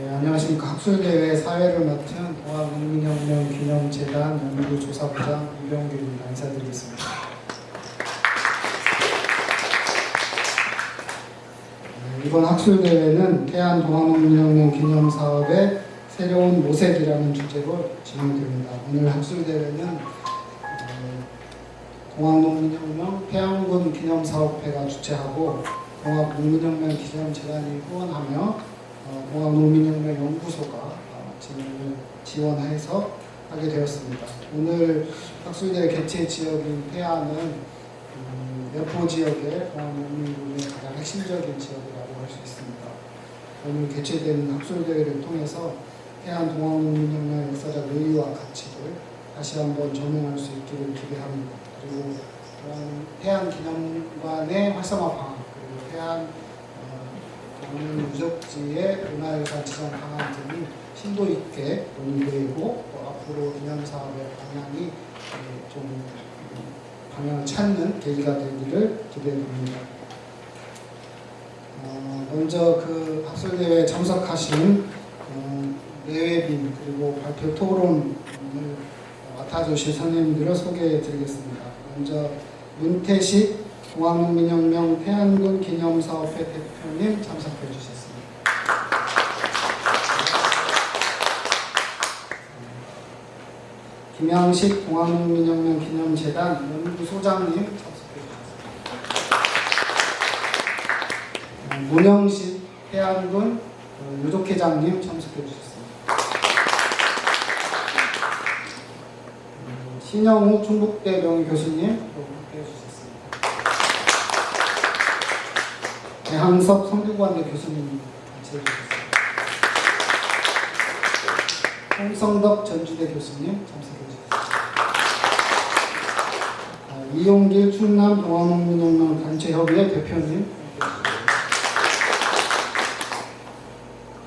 네, 안녕하십니까. 학술대회 사회를 맡은 동학국민혁명 기념재단 연구조사부장 이병규입니다. 인사드리겠습니다. 네, 이번 학술대회는 태안 동학국민혁명 기념사업의 새로운 모색이라는 주제로 진행됩니다. 오늘 학술대회는 어, 동학농민혁명 태안군 기념사업회가 주최하고 동학농민혁명 기념재단이 후원하며 어, 동학농민혁명 연구소가 어, 진행을 지원해서 하게 되었습니다. 오늘 학술대 개최 지역인 태안은 음, 여포 지역의 동학농민군의 가장 핵심적인 지역이라고 할 수 있습니다. 오늘 개최된 학술대회를 통해서 태안 동학농민혁명 역사적 의의와 가치를 다시 한번 조명할 수 있기를 기대합니다. 그리고 태안 기념관의 활성화 방안 그리고 태안 어, 동물 유적지의 문화유산 지정 방안 등이 심도 있게 논의되고 또 앞으로 기념 사업의 방향이 예, 좀 음, 방향을 찾는 계기가 되기를 기대됩니다. 어, 먼저 그 학술대회에 참석하신 어, 내외빈 그리고 발표 토론을 맡아주실 선생님들을 소개해 드리겠습니다. 먼저 문태식 동학농민혁명 태안군 기념사업회 대표님 참석해 주셨습니다. 김양식 동학농민혁명 기념재단 연구소장님 참석해 주셨습니다. 어, 문영식 태안군 어, 유족회장님 참석해 주셨습니다. 음, 신영우 충북대 명예교수님 또 함께해 주셨습니다. 대항섭 성균관대 교수님 같이 해주셨습니다. 홍성덕 전주대 교수님 참석해 주셨습니다. 아, 이용길 충남 동아농민혁명 단체협의회 대표님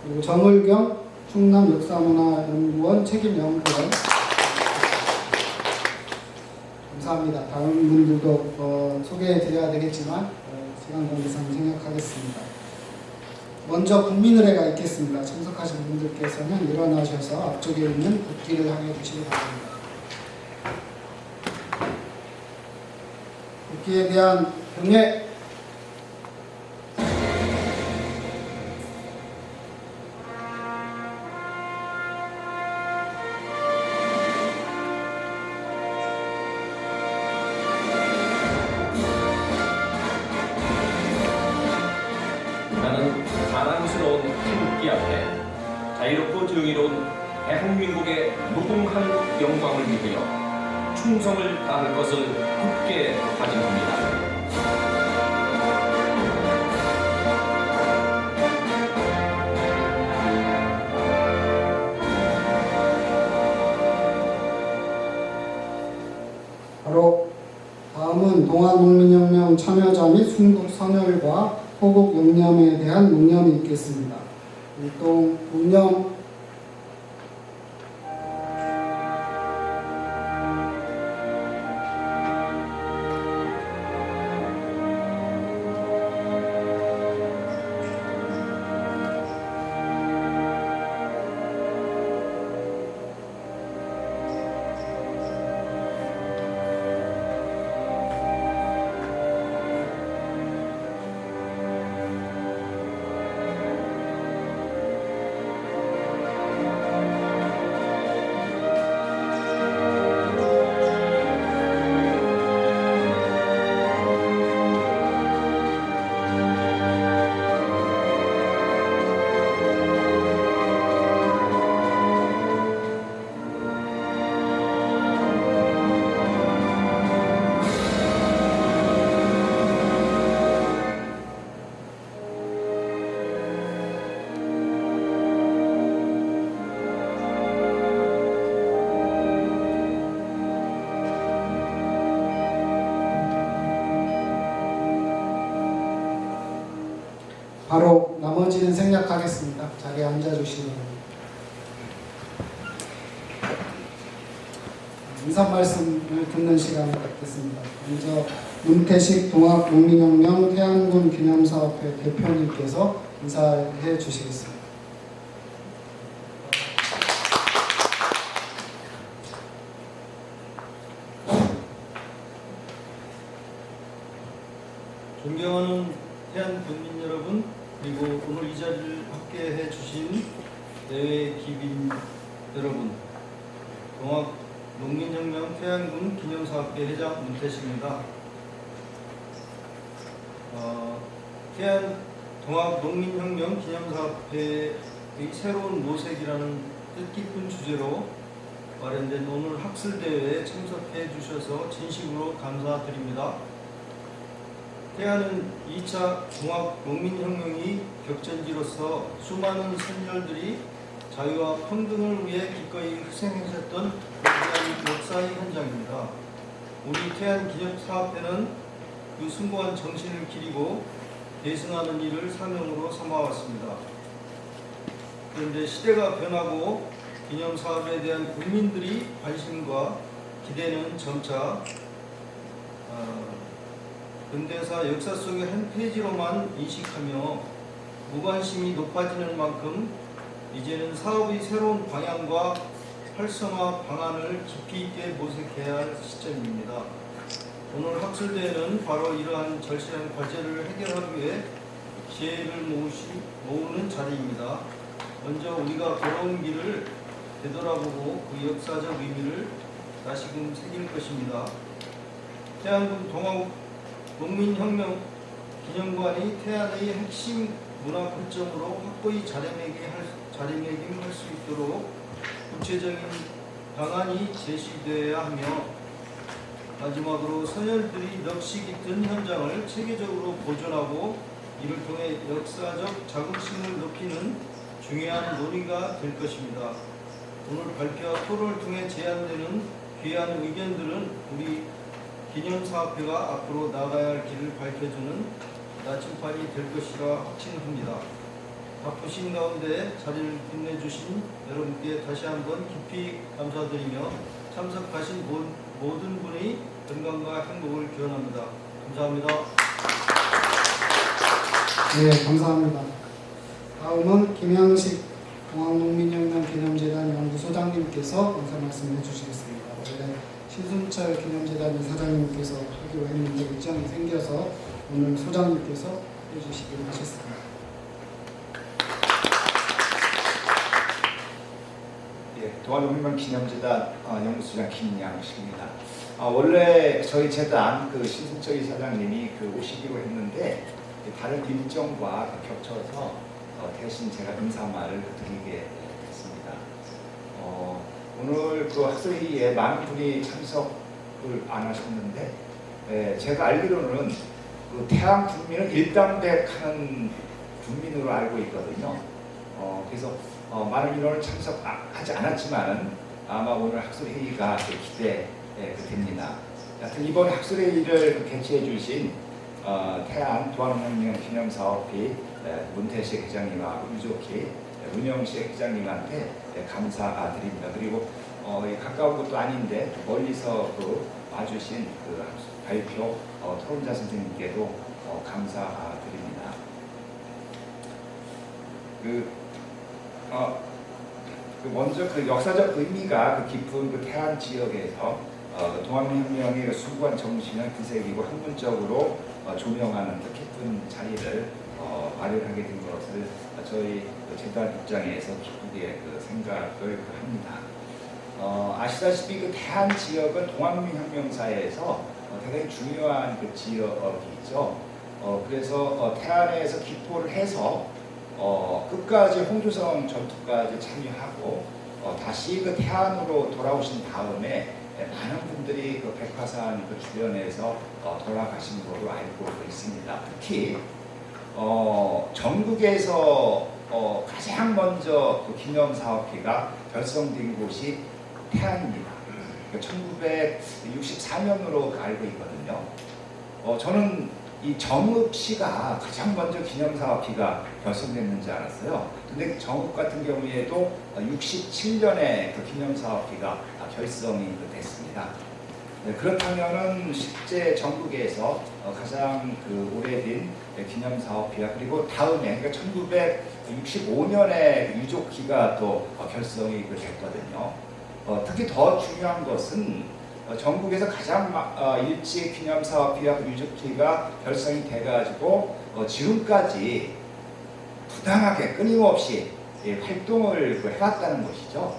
그리고 정을경 충남 역사문화연구원 책임연구원 감사합니다. 다른 분들도 어, 소개해 드려야 되겠지만 어, 시간 관계상 생략하겠습니다. 먼저 국민의례가 있겠습니다. 참석하신 분들께서는 일어나셔서 앞쪽에 있는 국기를 향해 주시기 바랍니다. 국기에 대한 경례 태극기 앞에 자유롭고 정의로운 대한민국의 무궁한 영광을 위하여 충성을 다할 것을 굳게 다짐합니다. 바로 다음은 동아농민혁명 참여자 및 순국 선열과 호국 영념에 대한 농념이 있겠습니다. 일동 농념 나머지는 생략하겠습니다. 자리에 앉아주시는 인사 말씀을 듣는 시간을 갖겠습니다. 먼저 문태식 동학국민혁명 태양군 기념사업회 대표님께서 인사해 주시겠습니다. 존경하는 태양군민 여러분, 그리고 오늘 이 자리를 함께 해 주신 대회 기빈 여러분 동학 농민혁명 태안군 기념사업회 회장 문태식입니다. 어, 태안 동학 농민혁명 기념사업회의 새로운 모색이라는 뜻깊은 주제로 마련된 오늘 학술대회에 참석해 주셔서 진심으로 감사드립니다. 태안은 2차 종합 농민혁명이 격전지로서 수많은 선열들이 자유와 평등을 위해 기꺼이 위대한 역사의 현장입니다. 우리 태안 기념사업회는 그 숭고한 정신을 기리고 대승하는 일을 사명으로 삼아왔습니다. 그런데 시대가 변하고 기념사업에 대한 국민들이 관심과 기대는 점차 어, 근대사 역사 속의 한 페이지로만 인식하며 무관심이 높아지는 만큼 이제는 사업의 새로운 방향과 활성화 방안을 깊이 있게 모색해야 할 시점입니다. 오늘 학술대회는 바로 이러한 절실한 과제를 해결하기 위해 지혜를 모으시, 모으는 자리입니다. 먼저 우리가 걸어온 길을 되돌아보고 그 역사적 의미를 다시금 새길 것입니다. 태안군 동아국 농민혁명 기념관이 태안의 핵심 문화 거점으로 확고히 자리매김할, 자리매김할 수 있도록 구체적인 방안이 제시되어야 하며 마지막으로 선열들이 넋이 깃든 현장을 체계적으로 보존하고 이를 통해 역사적 자긍심을 높이는 중요한 논의가 될 것입니다. 오늘 발표와 토론을 통해 제안되는 귀한 의견들은 우리 기념사업회가 앞으로 나가야 할 길을 밝혀주는 나침반이 될 것이라 확신합니다. 바쁘신 가운데 자리를 빛내주신 여러분께 다시 한번 깊이 감사드리며 참석하신 모- 모든 분의 건강과 행복을 기원합니다. 감사합니다. 네, 감사합니다. 다음은 김양식 동학농민혁명 기념재단 연구소장님께서 인사 말씀해 주시겠습니다. 신순철 기념재단 이사장님께서 하기로 했는데 일정이 생겨서 오늘 소장님께서 해주시기로 하셨습니다. 예, 동아농민만 기념재단 어, 연구소장 김양식입니다. 아, 원래 저희 재단 그 신승철 이사장님이 그 오시기로 했는데 다른 일정과 겹쳐서 어, 대신 제가 인사말을 드리게 오늘 그 학술회의에 많은 분이 참석을 안 하셨는데 예, 제가 알기로는 그 태안 군민은 일당백하는 군민으로 알고 있거든요. 어, 그래서 어, 많은 인원을 참석하지 않았지만 아마 오늘 학술회의가 기대됩니다. 하여튼 이번 학술회의를 개최해 주신 어, 태안 도안혁명 기념사업회 에, 문태식 회장님하고 유족희 문영식 회장님한테 에, 감사드립니다. 그리고 어, 이 가까운 곳도 아닌데 멀리서 그 와주신 그 발표 어, 토론자 선생님께도 어, 감사드립니다. 그 어, 그 먼저 그 역사적 의미가 그 깊은 그 태안 지역에서 어, 그그 숭고한 정신을 되새기고 학문적으로 어, 조명하는 뜻깊은 자리를 어, 마련하게 된 것을 저희 그 재단 입장에서 기쁘게 그 생각을 합니다. 어, 아시다시피 그 태안 지역은 동학민혁명사에서 어, 대단히 중요한 그 지역이죠. 어, 그래서 어, 태안에서 기포를 해서 어, 끝까지 홍조성 전투까지 참여하고 어, 다시 그 태안으로 돌아오신 다음에 예, 많은 분들이 그 백화산 그 주변에서 어, 돌아가신 걸로 알고 있습니다. 특히 어, 전국에서 어, 가장 먼저 그 기념사업회가 결성된 곳이 태안입니다. 1964년으로 알고 있거든요. 어, 저는 이 정읍 시가 가장 먼저 기념사업회가 결성됐는지 알았어요. 근데 정읍 같은 경우에도 67년에 그 기념사업회가 결성이 됐습니다. 네, 그렇다면은 실제 전국에서 어, 가장 그 오래된 기념 사업회와 그리고 다음에 그러니까 1965년에 유족회가 또 어, 결성이 그 됐거든요. 어, 특히 더 중요한 것은 어, 전국에서 가장 일찍 기념 사업비와 그 유적지가 결성이 돼가지고 어, 지금까지 부당하게 끊임없이 예, 활동을 그 해왔다는 것이죠.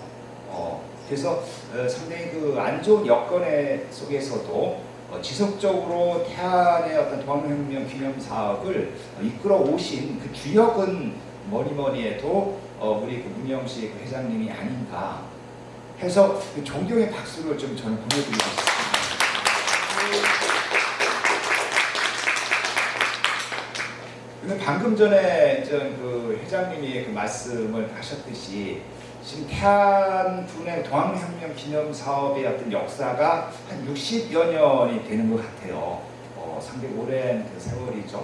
어, 그래서 어, 상당히 그 안 좋은 여건 속에서도 어, 지속적으로 태안의 어떤 동학혁명 기념 사업을 어, 이끌어 오신 그 주역은 뭐니 뭐니 해도 어, 우리 그 문영식 그 회장님이 아닌가 해서 그 존경의 박수를 좀 저는 보내드리고 싶습니다. 근데 방금 전에 전그 회장님이 그 말씀을 하셨듯이 지금 태안군의 동학혁명 기념 사업의 어떤 역사가 한 60여 년이 되는 것 같아요. 어, 상당히 오랜 그 세월이죠.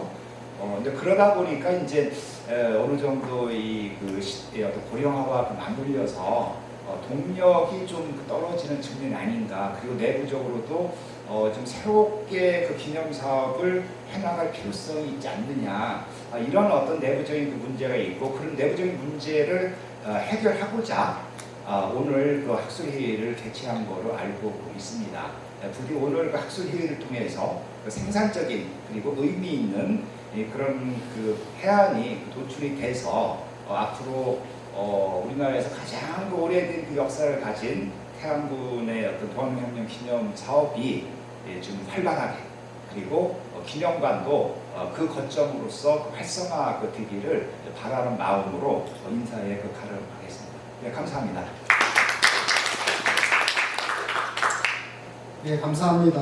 어, 근데 그러다 보니까 이제 에, 어느 정도 이그 어떤 고령화와 그 맞물려서 어, 동력이 좀 떨어지는 측면이 아닌가. 그리고 내부적으로도 어, 좀 새롭게 그 기념 사업을 해나갈 필요성이 있지 않느냐. 아, 이런 어떤 내부적인 그 문제가 있고 그런 내부적인 문제를 어, 해결하고자 아, 오늘 그 학술회의를 개최한 거로 알고 있습니다. 에, 부디 오늘 그 학술회의를 통해서 그 생산적인 그리고 의미 있는 이 그런 그 해안이 그 도출이 돼서 어, 앞으로 어, 우리나라에서 가장 그 오래된 그 역사를 가진 태안군의 어떤 동학혁명 기념 사업이 예, 좀 활발하게 그리고 어, 기념관도 어, 그 거점으로서 그 활성화 그 되기를 바라는 마음으로 어, 인사에 그 가를 하겠습니다. 네, 감사합니다. 네, 감사합니다.